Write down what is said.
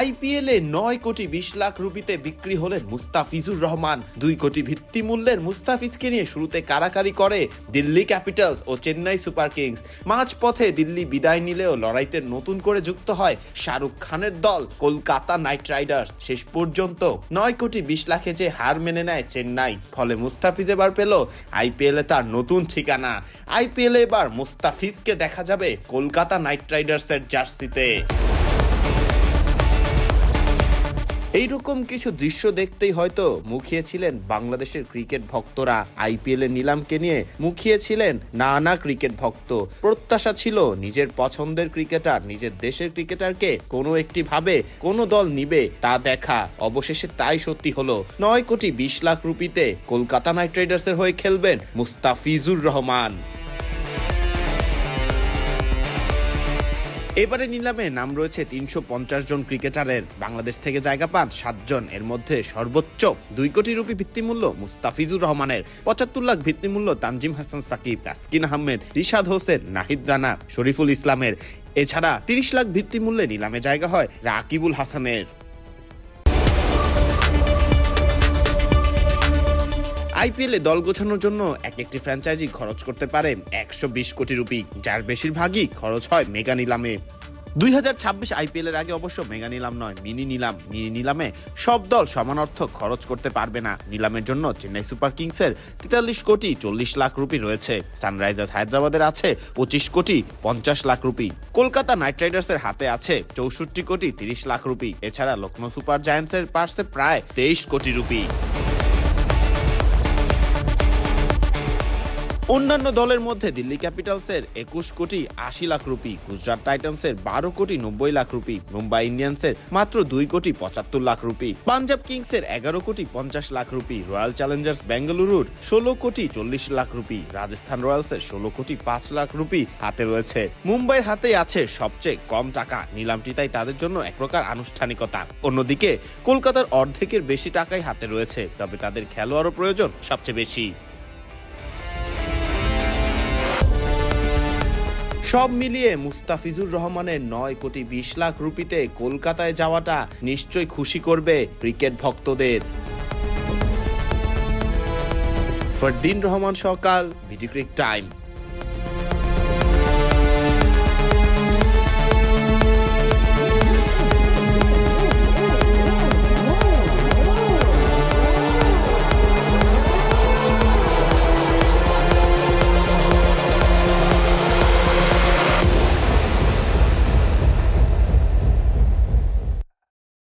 আইপিএলে নয় কোটি বিশ লাখ রুপিতে বিক্রি হলেন মুস্তাফিজুর রহমান। দুই কোটি ভিত্তি মূল্যের মুস্তাফিজকে নিয়ে শুরুতে কারাকারি করে দিল্লি ক্যাপিটালস ও চেন্নাই সুপার কিংস। মাঝপথে দিল্লি বিদায় নিলেও লড়াইতে নতুন করে যুক্ত হয় শাহরুখ খানের দল, কলকাতা নাইট রাইডার্স। শেষ পর্যন্ত নয় কোটি বিশ লাখে যে হার মেনে নেয় চেন্নাই, ফলে মুস্তাফিজ এবার পেল আইপিএলে তার নতুন ঠিকানা। আইপিএলে এবার মুস্তাফিজকে দেখা যাবে কলকাতা নাইট রাইডার্সের জার্সিতে। এইরকম কিছু দৃশ্য দেখতেই হয়তো মুখিয়েছিলেন বাংলাদেশের ক্রিকেট ভক্তরা। আইপিএল এর নিলামকে নিয়ে মুখিয়েছিলেন নানা ক্রিকেট ভক্ত। প্রত্যাশা ছিল নিজের পছন্দের ক্রিকেটার, নিজের দেশের ক্রিকেটারকে কোনো একটি ভাবে কোনো দল নিবে, তা দেখা। অবশেষে তাই সত্যি হলো। নয় কোটি বিশ লাখ রুপিতে কলকাতা নাইট রাইডার্সের হয়ে খেলবেন মুস্তাফিজুর রহমান। এবারে নিলামে নাম রয়েছে তিনশো পঞ্চাশ জন ক্রিকেটারের। বাংলাদেশ থেকে জায়গা পান সাতজন এর মধ্যে সর্বোচ্চ দুই কোটি রুপি ভিত্তিমূল্য মুস্তাফিজুর রহমানের। পঁচাত্তর লাখ ভিত্তিমূল্য তানজিম হাসান সাকিব, তাসকিন আহমেদ, রিশাদ হোসেন, নাহিদ রানা, শরীফুল ইসলামের। এছাড়া তিরিশ লাখ ভিত্তিমূল্যে নিলামে জায়গা হয় রাকিবুল হাসানের। আইপিএলে দল গোছানোর জন্য এক একটি ফ্র্যাঞ্চাইজি খরচ করতে পারে একশো বিশ কোটি রুপি, যার বেশিরভাগই খরচ হয় মেগা নিলামে। দুই হাজার ছাব্বিশ আইপিএল এর আগে অবশ্য মেগা নিলাম নয়, মিনি নিলাম। মিনি নিলামে সব দল সমান অর্থ খরচ করতে পারবে না। নিলামের জন্য চেন্নাই সুপার কিংসের তেতাল্লিশ কোটি চল্লিশ লাখ রুপি রয়েছে। সানরাইজার্স হায়দ্রাবাদের আছে পঁচিশ কোটি পঞ্চাশ লাখ রুপি। কলকাতা নাইট রাইডার্সের হাতে আছে চৌষট্টি কোটি তিরিশ লাখ রুপি। এছাড়া লখনৌ সুপার জায়ান্টসের পার্সে প্রায় তেইশ কোটি রুপি। অন্যান্য দলের মধ্যে দিল্লি ক্যাপিটালসের একুশ কোটি আশি লাখ রুপি, গুজরাট টাইটান্সের বারো কোটি নব্বই লাখ রুপি, মুম্বাই ইন্ডিয়ান্সের মাত্র দুই কোটি পঁচাত্তর লাখ রুপি, পাঞ্জাব কিংসের এগারো কোটি পঞ্চাশ লাখ রুপি, রয়্যাল চ্যালেঞ্জার্স বেঙ্গালুরুর ষোলো কোটি চল্লিশ লাখ রুপি, রাজস্থান রয়্যালসের ষোলো কোটি পাঁচ লাখ রুপি হাতে রয়েছে। মুম্বাইয়ের হাতেই আছে সবচেয়ে কম টাকা। নিলামটি তাই তাদের জন্য এক প্রকার আনুষ্ঠানিকতা। অন্যদিকে, কলকাতার অর্ধেকের বেশি টাকাই হাতে রয়েছে, তবে তাদের খেলোয়াড়ও প্রয়োজন সবচেয়ে বেশি। সব মিলিয়ে মুস্তাফিজুর রহমানের নয় কোটি বিশ লাখ রুপিতে কলকাতায় যাওয়াটা নিশ্চয়ই খুশি করবে ক্রিকেট ভক্তদের। ফরদিন রহমান সকাল বিডি ক্রিক টাইম।